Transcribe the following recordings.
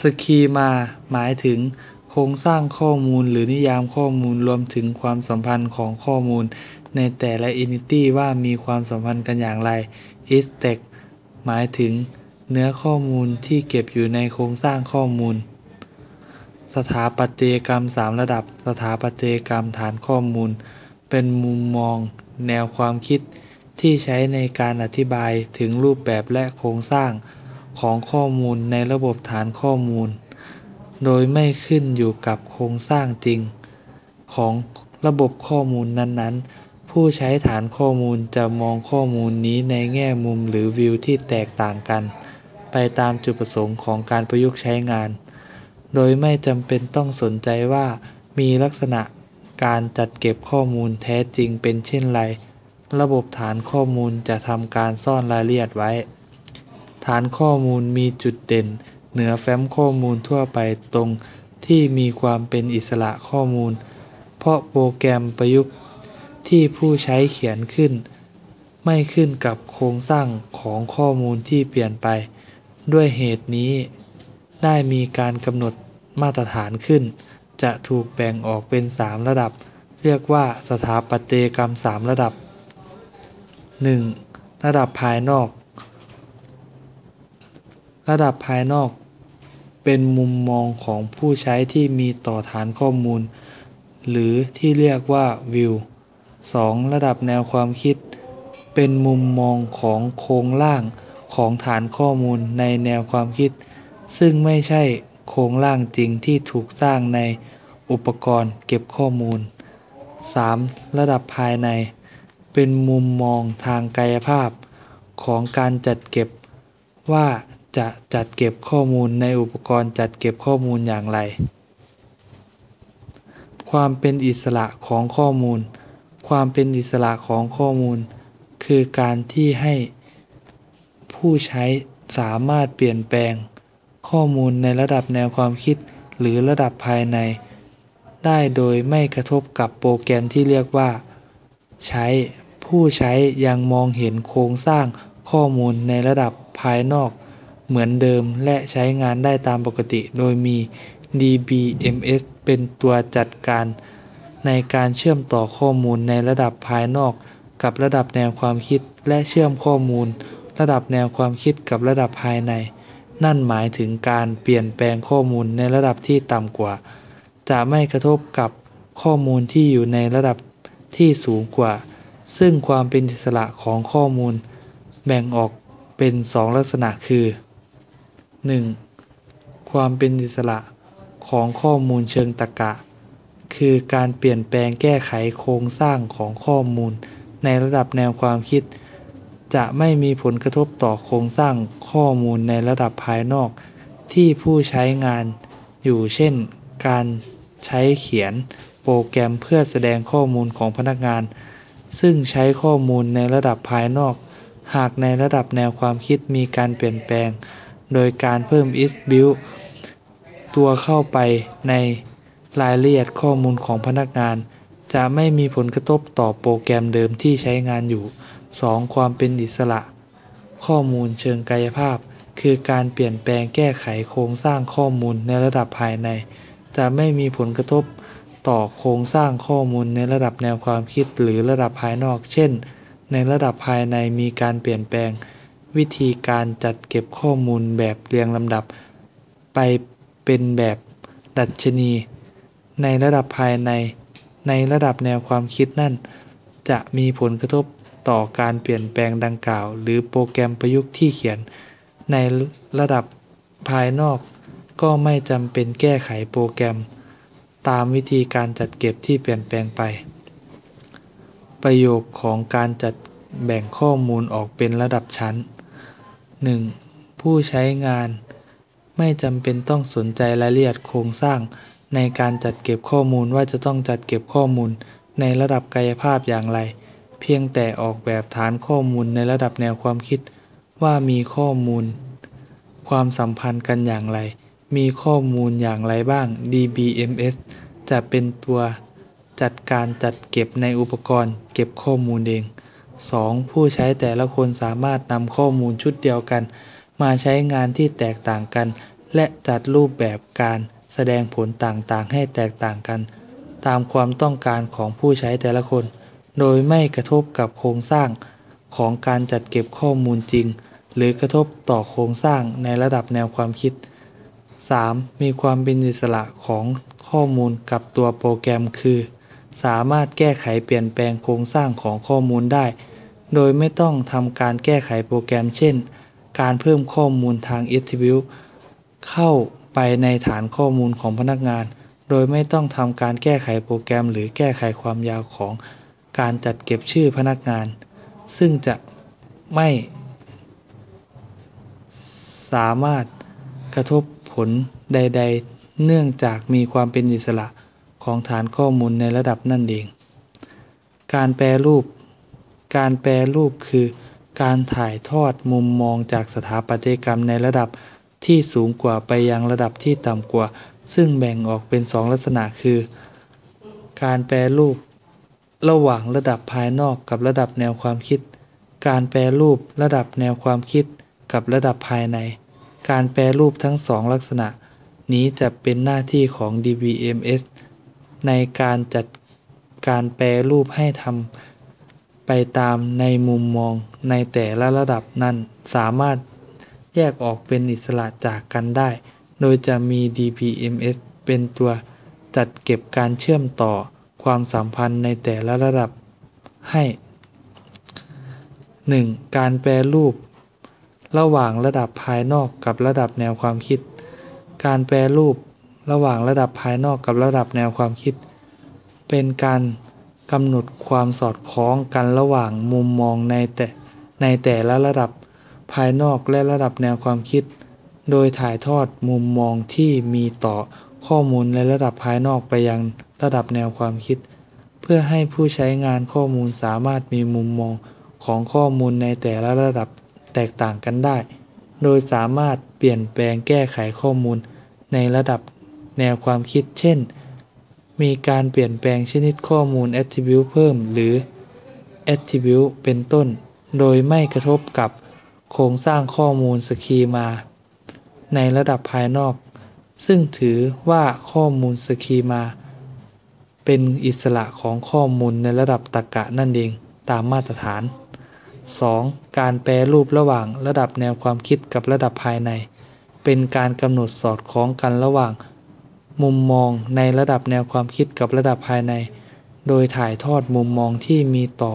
สคีมาหมายถึงโครงสร้างข้อมูลหรือนิยามข้อมูลรวมถึงความสัมพันธ์ของข้อมูล ในแต่ละ entity ว่ามีความสัมพันธ์กันอย่างไร Stack หมายถึงเนื้อข้อมูลที่เก็บอยู่ในโครงสร้างข้อมูล สถาปัตยกรรม 3 ระดับ สถาปัตยกรรมฐานข้อมูล เป็นมุมมองแนวความคิดที่ใช้ในการอธิบายถึงรูปแบบและโครงสร้าง ของข้อมูลในระบบฐานข้อมูล โดยไม่ขึ้นอยู่กับโครงสร้างจริง ของระบบข้อมูลนั้นๆ ผู้ใช้ฐานข้อมูลจะมองข้อมูลนี้ในแง่มุมหรือวิวที่แตกต่างกัน ไปตามจุดประสงค์ของการประยุกต์ใช้งาน โดยไม่จำเป็นต้องสนใจว่ามีลักษณะการจัดเก็บข้อมูลแท้จริงเป็นเช่นไร ระบบฐานข้อมูลจะทำการซ่อนรายละเอียดไว้ ฐานข้อมูลมีจุดเด่น เหนือแฟ้มข้อมูลทั่วไปตรงที่มีความเป็นอิสระข้อมูล เพราะโปรแกรมประยุกต์ที่ผู้ใช้เขียนขึ้น ไม่ขึ้นกับโครงสร้างของข้อมูลที่เปลี่ยนไป ด้วยเหตุนี้ ได้มีการกำหนดมาตรฐานขึ้น จะถูกแบ่งออกเป็น 3 ระดับ เรียกว่าสถาปัตยกรรม 3 ระดับ 1. ระดับภายนอก ระดับภายนอกเป็นมุมมองของผู้ใช้ที่มีต่อฐานข้อมูล หรือที่เรียกว่าวิว 2. ระดับแนวความคิด เป็นมุมมองของโครงร่างของฐานข้อมูลในแนวความคิด ซึ่งไม่ใช่โครงร่างจริงที่ถูกสร้างในอุปกรณ์เก็บข้อมูล 3. ระดับภายใน เป็นมุมมองทางกายภาพของการจัดเก็บว่า จะจัดเก็บข้อมูลในอุปกรณ์จัดเก็บข้อมูลอย่างไร ความเป็นอิสระของข้อมูล ความเป็นอิสระของข้อมูล คือการที่ให้ผู้ใช้สามารถเปลี่ยนแปลง ข้อมูลในระดับแนวความคิดหรือระดับภายใน ได้โดยไม่กระทบกับโปรแกรมที่เรียกว่า ใช้ผู้ใช้ยังมองเห็นโครงสร้างข้อมูลในระดับภายนอก เหมือนเดิมและใช้งานได้ตามปกติ โดยมี DBMS เป็นตัวจัดการในการเชื่อมต่อข้อมูลในระดับภายนอก กับระดับแนวความคิดและเชื่อมข้อมูล ระดับแนวความคิดกับระดับภายใน นั่นหมายถึงการเปลี่ยนแปลงข้อมูลในระดับที่ต่ำกว่า จะไม่กระทบกับข้อมูลที่อยู่ในระดับที่สูงกว่า ซึ่งความเป็นอิสระของข้อมูล แบ่งออกเป็น 2 ลักษณะคือ 1. ความเป็นอิสระของข้อมูลเชิงตรรกะ คือการเปลี่ยนแปลงแก้ไขโครงสร้างของข้อมูล ในระดับแนวความคิด จะไม่มีผลกระทบต่อโครงสร้างข้อมูลในระดับภายนอก ที่ผู้ใช้งานอยู่เช่น การใช้เขียนโปรแกรมเพื่อแสดงข้อมูลของพนักงาน ซึ่งใช้ข้อมูลในระดับภายนอก หากในระดับแนวความคิดมีการเปลี่ยนแปลง โดยการเพิ่ม is build ตัวเข้าไปในรายละเอียดข้อมูลของพนักงาน จะไม่มีผลกระทบต่อโปรแกรมเดิมที่ใช้งานอยู่ 2. ความเป็นอิสระ ข้อมูลเชิงกายภาพ คือการเปลี่ยนแปลงแก้ไขโครงสร้างข้อมูลในระดับภายใน จะไม่มีผลกระทบต่อโครงสร้างข้อมูลในระดับแนวความคิดหรือระดับภายนอก เช่น ในระดับภายในมีการเปลี่ยนแปลง วิธีการจัดเก็บข้อมูลแบบเรียงลำดับ ไปเป็นแบบดัชนี ในระดับภายใน ในระดับแนวความคิดนั่น จะมีผลกระทบต่อการเปลี่ยนแปลงดังกล่าว หรือโปรแกรมประยุกต์ที่เขียน ในระดับภายนอก ก็ไม่จำเป็นแก้ไขโปรแกรม ตามวิธีการจัดเก็บที่เปลี่ยนแปลงไป ประโยคของการจัดแบ่งข้อมูลออกเป็นระดับชั้น 1. ผู้ใช้งาน ไม่จำเป็นต้องสนใจรายละเอียดโครงสร้าง ในการจัดเก็บข้อมูลว่าจะต้องจัดเก็บข้อมูล ในระดับกายภาพอย่างไร เพียงแต่ออกแบบฐานข้อมูลในระดับแนวความคิด ว่ามีข้อมูล ความสัมพันธ์กันอย่างไร มีข้อมูลอย่างไรบ้าง DBMS จะเป็นตัวจัดการจัดเก็บในอุปกรณ์ เก็บข้อมูลเอง 2. ผู้ใช้แต่ละคนสามารถนำข้อมูลชุดเดียวกัน มาใช้งานที่แตกต่างกัน และจัดรูปแบบการแสดงผลต่างๆ ให้แตกต่างกัน ตามความต้องการของผู้ใช้แต่ละคน โดยไม่กระทบกับโครงสร้างของการจัดเก็บข้อมูลจริง หรือกระทบต่อโครงสร้างในระดับแนวความคิด 3. มีความเป็นอิสระของข้อมูลกับตัวโปรแกรมคือ สามารถแก้ไขเปลี่ยนแปลงโครงสร้างของข้อมูลได้ โดยไม่ต้องทำการแก้ไขโปรแกรม เช่น การเพิ่มข้อมูลทาง Attribute เข้าไปในฐานข้อมูลของพนักงาน โดยไม่ต้องทำการแก้ไขโปรแกรม หรือแก้ไขความยาวของการจัดเก็บชื่อพนักงาน ซึ่งจะไม่ สามารถกระทบผลใด ๆ เนื่องจากมีความเป็นอิสระ ของฐานข้อมูลในระดับนั่นเอง การแปรรูป การแปรรูปคือการถ่ายทอดมุมมองจากสถาปัตยกรรมในระดับที่สูงกว่าไปยังระดับที่ต่ำกว่า ซึ่งแบ่งออกเป็นสองลักษณะคือ การแปรรูประหว่างระดับภายนอกกับระดับแนวความคิด การแปรรูประดับแนวความคิดกับระดับภายใน การแปรรูปทั้งสองลักษณะ นี้จะเป็นหน้าที่ของ DBMS ในการจัดการแปรรูปให้ทำไปตามในมุมมองในแต่ละระดับนั้นสามารถแยกออกเป็นอิสระจากกันได้ โดยจะมี DBMS เป็นตัวจัดเก็บการเชื่อมต่อความสัมพันธ์ในแต่ละระดับให้ 1. การแปรรูป ระหว่างระดับภายนอกกับระดับแนวความคิด การแปรรูป ระหว่างระดับภายนอกกับระดับแนวความคิด เป็นการกำหนดความสอดคล้องกันระหว่างมุมมองในแต่ในแต่ละระดับภายนอกและระดับแนวความคิด โดยถ่ายทอดมุมมองที่มีต่อข้อมูลในระดับภายนอกไปยังระดับแนวความคิด เพื่อให้ผู้ใช้งานข้อมูลสามารถมีมุมมองของข้อมูลในแต่ละระดับแตกต่างกันได้ โดยสามารถเปลี่ยนแปลงแก้ไขข้อมูลในระดับ แนวความคิด เช่น มีการเปลี่ยนแปลงชนิดข้อมูล Attribute เพิ่ม หรือ Attribute เป็นต้น โดยไม่กระทบกับโครงสร้างข้อมูลสคีมา ในระดับภายนอก ซึ่งถือว่าข้อมูลสคีมา เป็นอิสระของข้อมูลในระดับตรรกะนั่นเองตามมาตรฐาน 2. การแปรรูประหว่างระดับแนวความคิดกับระดับภายใน เป็นการกำหนดสอดคล้องกันระหว่าง มุมมองในระดับแนวความคิดกับระดับภายใน โดยถ่ายทอดมุมมองที่มีต่อ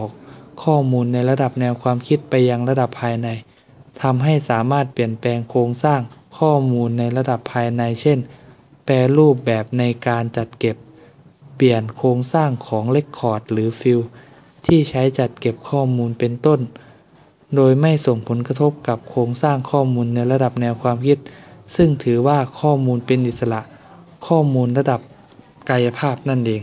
ข้อมูลในระดับแนวความคิดไปยังระดับภายในทำให้สามารถเปลี่ยนแปลงโครงสร้างข้อมูลในระดับภายใน เช่น แปรรูปแบบในการจัดเก็บ เปลี่ยนโครงสร้างของเลคคอร์ดหรือฟิลที่ใช้จัดเก็บข้อมูลเป็นต้น โดยไม่ส่งผลกระทบกับโครงสร้างข้อมูลในระดับแนวความคิด ซึ่งถือว่าข้อมูลเป็นอิสระ ข้อมูลระดับกายภาพนั่นเอง